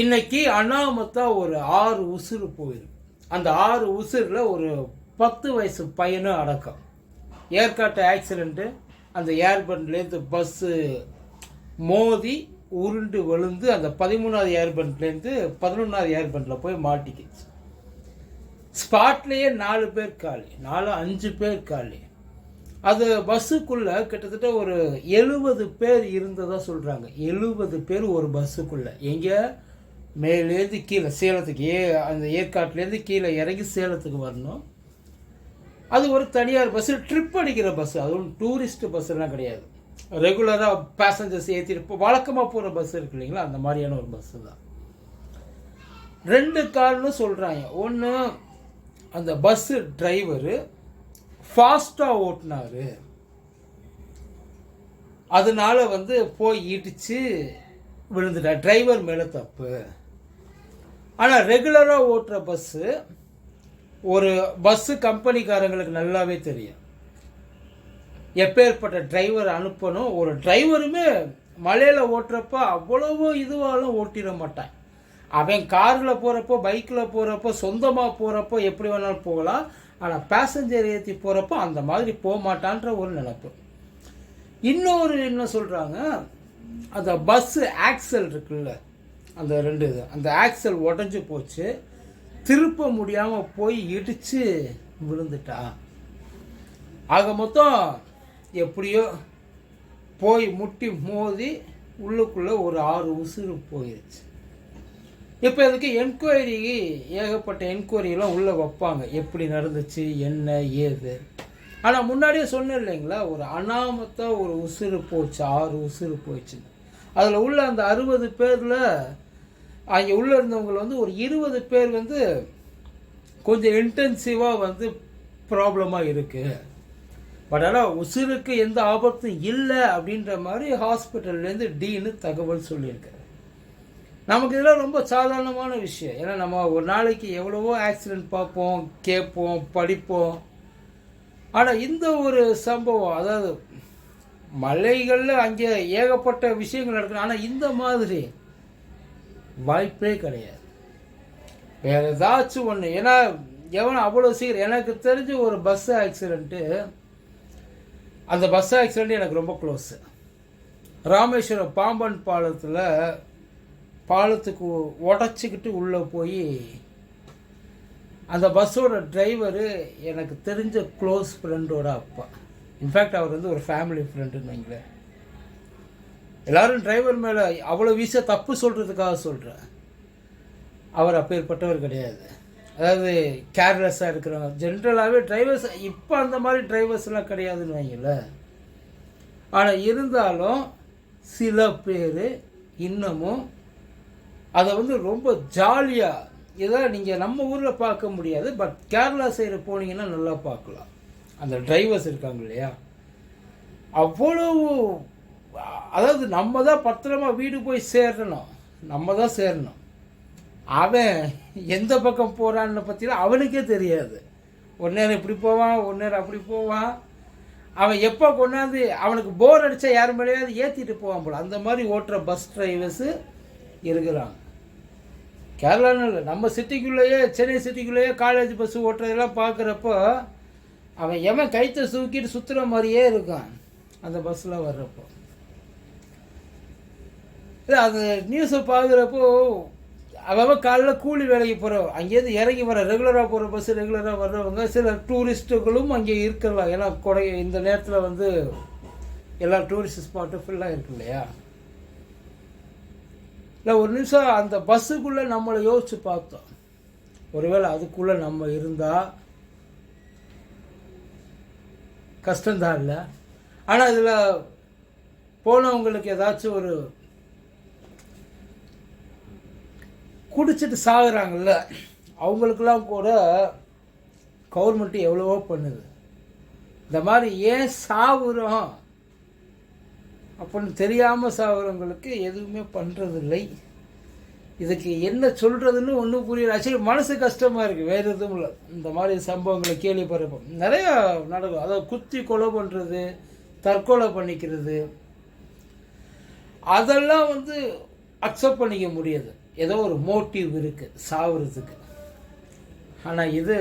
இன்னைக்கு அனாமத்தா ஒரு ஆறு உசுறு போயிருக்கு. அந்த ஆறு உசுரில் ஒரு பத்து வயசு பையனும் அடக்கம். ஏற்காட்டு ஆக்சிடெண்ட்டு அந்த ஏர்பண்ட்லேருந்து பஸ்ஸு மோதி உருண்டு விழுந்து அந்த பதிமூணாவது ஏர்பண்ட்லேருந்து பதினொன்றாவது ஏர்பண்டில் போய் மாட்டிக்கிச்சு. ஸ்பாட்லேயே நாலு பேர் காலி நாலு அஞ்சு பேர் காலி. அது பஸ்ஸுக்குள்ளே கிட்டத்தட்ட ஒரு எழுபது பேர் இருந்ததாக சொல்கிறாங்க எழுபது பேர் ஒரு பஸ்ஸுக்குள்ளே எங்கே? மேலேருந்து கீழே சேலத்துக்கு ஏ அந்த ஏற்காட்டிலேருந்து கீழே இறங்கி சேலத்துக்கு வரணும். அது ஒரு தனியார் பஸ் ட்ரிப் அடிக்கிற பஸ் அதுவும் டூரிஸ்ட் பஸ் கிடையாது. ரெகுலராக பேசஞ்சர்ஸ் ஏற்றிட்டு இப்போ வழக்கமாக போகிற பஸ் இருக்கு இல்லைங்களா? அந்த மாதிரியான ஒரு பஸ்ஸு தான். ரெண்டு காரணம் சொல்கிறாங்க ஒன்று அந்த பஸ்ஸு டிரைவரு ஃபாஸ்ட்டாக ஓட்டினாரு. அதனால் வந்து போய் இடித்து விழுந்துட்டார். டிரைவர் மேலே தப்பு. ஆனால் ரெகுலராக ஓட்டுற பஸ்ஸு ஒரு பஸ்ஸு கம்பெனிக்காரங்களுக்கு நல்லாவே தெரியும். எப்பேற்பட்ட டிரைவர் அனுப்பணும். ஒரு டிரைவருமே மலையில் ஓட்டுறப்ப அவ்வளவோ இதுவாலும் ஓட்டிட மாட்டான். அவன் காரில் போகிறப்போ பைக்கில் போகிறப்போ சொந்தமாக போகிறப்போ எப்படி வேணாலும் போகலாம். ஆனால் பேசஞ்சர் ஏற்றி போகிறப்போ அந்த மாதிரி போக மாட்டான்ற ஒரு நினப்பு. இன்னொரு என்ன சொல்கிறாங்க அந்த பஸ்ஸு ஆக்சல் இருக்குல்ல. அந்த ரெண்டு இது. அந்த ஆக்சல் உடஞ்சி போச்சு. திருப்ப முடியாமல் போய் இடித்து விழுந்துட்டா. ஆக மொத்தம் எப்படியோ போய் முட்டி மோதி உள்ளுக்குள்ளே ஒரு ஆறு உசுறு போயிடுச்சு இப்போ இதுக்கு என்கொயரி ஏகப்பட்ட என்கொயரியெல்லாம் உள்ளே வைப்பாங்க. எப்படி நடந்துச்சு என்ன ஏது? ஆனால் முன்னாடியே சொன்னேன் இல்லைங்களா? ஒரு அனாமத்தாக ஒரு உசுறு போச்சு ஆறு உசுறு போச்சு அதில் உள்ள அந்த அறுபது பேரில் அங்கே உள்ளே இருந்தவங்களை வந்து ஒரு இருபது பேர் வந்து கொஞ்சம் இன்டென்சிவாக வந்து ப்ராப்ளமாக இருக்குது பட் ஆனால் உசுருக்கு எந்த ஆபத்தும் இல்லை அப்படின்ற மாதிரி ஹாஸ்பிட்டல்லேருந்து டீனு தகவல் சொல்லியிருக்காரு. நமக்கு இதெல்லாம் ரொம்ப சாதாரணமான விஷயம். ஏன்னா நம்ம ஒரு நாளைக்கு எவ்வளவோ ஆக்சிடென்ட் பார்ப்போம் கேட்போம் படிப்போம். ஆனால் இந்த ஒரு சம்பவம் அதாவது மலைகளில் அங்கே ஏகப்பட்ட விஷயங்கள் நடக்கணும் ஆனால் இந்த மாதிரி வாய்ப்பே கிடையாது. வேறு ஏதாச்சும் ஒன்று ஏன்னா எவன் அவ்வளோ சீக்கிரம் எனக்கு தெரிஞ்ச ஒரு பஸ் ஆக்சிடெண்ட்டு அந்த பஸ் ஆக்சிடெண்ட் எனக்கு ரொம்ப க்ளோஸு ராமேஸ்வரம் பாம்பன் பாலத்தில் பாலத்துக்கு உடச்சிக்கிட்டு உள்ளே போய் அந்த பஸ்ஸோட டிரைவரு எனக்கு தெரிஞ்ச க்ளோஸ் ஃப்ரெண்டோட அப்பா. இன்ஃபேக்ட் அவர் வந்து ஒரு ஃபேமிலி ஃப்ரெண்டுன்னு வைங்களேன். எல்லாரும் டிரைவர் மேலே அவ்வளோ வீச தப்பு சொல்கிறதுக்காக சொல்கிறேன் அவர் அப்பேற்பட்டவர் கிடையாது. அதாவது கேர்லெஸ்ஸாக இருக்கிறவங்க. ஜென்ரலாகவே டிரைவர்ஸ் இப்போ அந்த மாதிரி டிரைவர்ஸ்லாம் கிடையாதுன்னு வைங்கள ஆனால் இருந்தாலும் சில பேர் இன்னமும் அதை வந்து ரொம்ப ஜாலியாக இதெல்லாம் நீங்கள் நம்ம ஊரில் பார்க்க முடியாது பட் கேரளா சைடு போனீங்கன்னா நல்லா பார்க்கலாம். அந்த டிரைவர்ஸ் இருக்காங்க இல்லையா? அவ்வளோ அதாவது நம்ம தான் பத்திரமா வீடு போய் சேரணும். நம்ம தான் சேரணும். அவன் எந்த பக்கம் போகிறான்னு பற்றிலாம் அவனுக்கே தெரியாது. ஒரு நேரம் இப்படி போவான் ஒரு நேரம் அப்படி போவான். அவன் எப்போ கொண்டாந்து அவனுக்கு போர் அடித்தா யார் மேலேயாவது ஏற்றிட்டு போவான் போல. அந்த மாதிரி ஓட்டுற பஸ் டிரைவர்ஸு இருக்கிறாங்க. கேரளான்னு இல்லை நம்ம சிட்டிக்குள்ளேயே சென்னை சிட்டிக்குள்ளேயே காலேஜ் பஸ் ஓட்டுறதெல்லாம் பார்க்குறப்போ அவன் எவன் கைத்தை தூக்கிட்டு சுற்றுற மாதிரியே இருக்கான். அந்த பஸ்ஸில் வர்றப்போ. இல்லை அந்த நியூஸை பார்க்குறப்போ அவன் காலைல கூலி வேலைக்கு போகிறோம் அங்கேருந்து இறங்கி வர ரெகுலராக போகிற பஸ் ரெகுலராக வர்றவங்க சில டூரிஸ்ட்டுகளும் அங்கே இருக்கலாம் ஏன்னா கொடை இந்த நேரத்தில் வந்து எல்லா டூரிஸ்ட் ஸ்பாட்டும் ஃபுல்லாக இருக்கு இல்லையா? இல்லை ஒரு நிமிஷம் அந்த பஸ்ஸுக்குள்ளே நம்மளை யோசித்து பார்த்தோம். ஒருவேளை அதுக்குள்ளே நம்ம இருந்தால் கஷ்டம்தான் இல்லை. ஆனால் இதில் போனவங்களுக்கு ஏதாச்சும் ஒரு குடிச்சிட்டு சாகுறாங்கல்ல அவங்களுக்கெல்லாம் கூட கவர்மெண்ட்டு எவ்வளவோ பண்ணுது. இந்த மாதிரி ஏன் சாகுறோம் அப்படின்னு தெரியாமல் சாகுறவங்களுக்கு எதுவுமே பண்ணுறதில்லை இதுக்கு என்ன சொல்கிறதுன்னு ஒன்றும் புரியல. ஆக்சுவலி மனசு கஷ்டமாக இருக்குது வேறு எதுவும் இல்லை. இந்த மாதிரி சம்பவங்களை கேள்விப்படுறப்போம் நிறையா நடக்கும். அதாவது குத்தி கொலை பண்ணுறது தற்கொலை பண்ணிக்கிறது அதெல்லாம் வந்து அக்செப்ட் பண்ணிக்க முடியாது. ஏதோ ஒரு மோட்டிவ் இருக்குது சாவுறதுக்கு. ஆனால் இது